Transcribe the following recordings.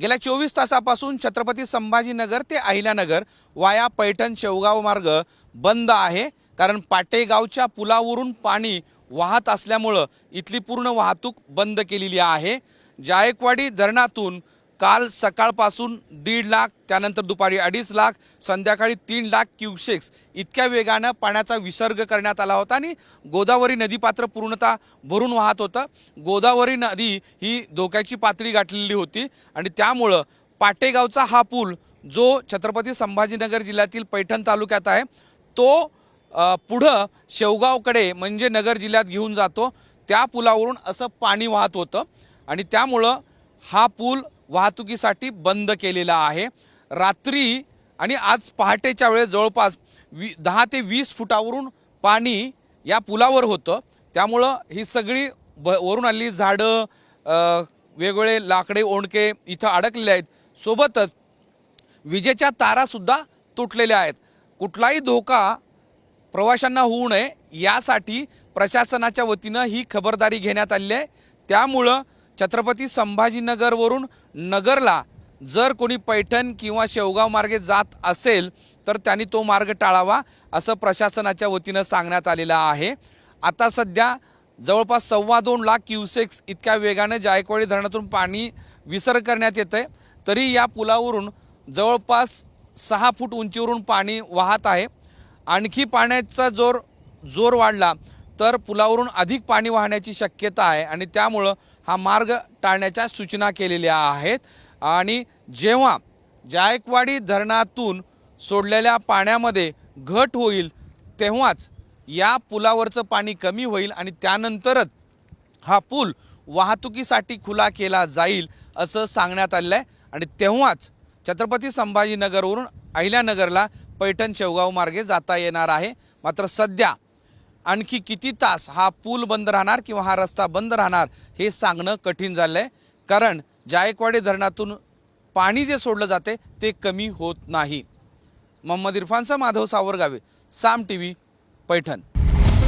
गेल्या चोवीस तासापासून छत्रपती संभाजीनगर ते अहिल्यानगर वाया पैठण शेवगाव मार्ग बंद आहे. कारण पाटेगावच्या पुलावरून पाणी वाहत असल्यामुळं इथली पूर्ण वाहतूक बंद केलेली आहे. जायकवाडी धरणातून काल सकाळपासून दीड लाख त्यानंतर दुपारी अडीच लाख संध्याकाळी तीन लाख क्युसेक्स इतक्या वेगानं पाण्याचा विसर्ग करण्यात आला होता आणि गोदावरी नदीपात्र पूर्णतः भरून वाहत होतं. गोदावरी नदी ही धोक्याची पातळी गाठलेली होती आणि त्यामुळं पाटेगावचा हा पूल जो छत्रपती संभाजीनगर जिल्ह्यातील पैठण तालुक्यात आहे तो पुढं शेवगावकडे म्हणजे नगर जिल्ह्यात घेऊन जातो. त्या पुलावरून असं पाणी वाहत होतं आणि त्यामुळं हा पूल वाहतुकीसाठी बंद केलेला आहे. रात्री आणि आज पहाटेच्या वेळेस जवळपास वी दहा ते वीस फुटावरून पाणी या पुलावर होतं. त्यामुळं ही सगळी ब वरून आलेली झाडं वेगवेगळे लाकडे ओंडके इथं अडकलेले आहेत. सोबतच विजेच्या तारासुद्धा तुटलेल्या आहेत. कुठलाही धोका प्रवाशांना होऊ नये. यासाठी प्रशासनाच्या वतीनं ही खबरदारी घेण्यात आली आहे. त्यामुळं छत्रपती संभाजीनगरवरून नगरला जर कोणी पैठण किंवा शेवगाव मार्गे जात असेल तर त्यांनी तो मार्ग टाळावा असं प्रशासनाच्या वतीनं सांगण्यात आलेलं आहे. आता सध्या जवळपास सव्वा दोन लाख क्युसेक्स इतक्या वेगानं जायकवाडी धरणातून पाणी विसर्ग करण्यात येतं आहे तरी या पुलावरून जवळपास सहा फूट उंचीवरून पाणी वाहत आहे. आणखी पाण्याचा जोर जोर वाढला. तर पुलावरून अधिक पाणी वाहण्याची शक्यता आहे आणि त्यामुळं हा मार्ग टाळण्याच्या सूचना केलेल्या आहेत. आणि जेव्हा जायकवाडी धरणातून सोडलेल्या पाण्यामध्ये घट होईल तेव्हाच या पुलावरचं पाणी कमी होईल आणि त्यानंतरच हा पूल वाहतुकीसाठी खुला केला जाईल असं सांगण्यात आलेलं आहे आणि तेव्हाच छत्रपती संभाजीनगरवरून अहिल्यानगरला पैठण शेवगाव मार्गे जाता येणार आहे. मात्र सध्या आणखी किती तास हा पूल बंद राहणार किंवा हा रस्ता बंद राहणार हे सांगणं कठीण झालं आहे कारण जायकवाडी धरणातून पाणी जे सोडलं जाते ते कमी होत नाही. मोहम्मद इरफानचा माधव सावरगावे साम टी व्ही पैठण.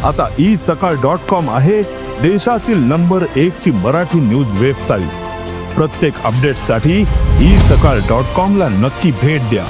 आता ई सकाळ डॉट कॉम आहे देशातील नंबर एक ची मराठी न्यूज वेबसाईट. प्रत्येक अपडेटसाठी ई सकाळ डॉट कॉम ला नक्की भेट द्या.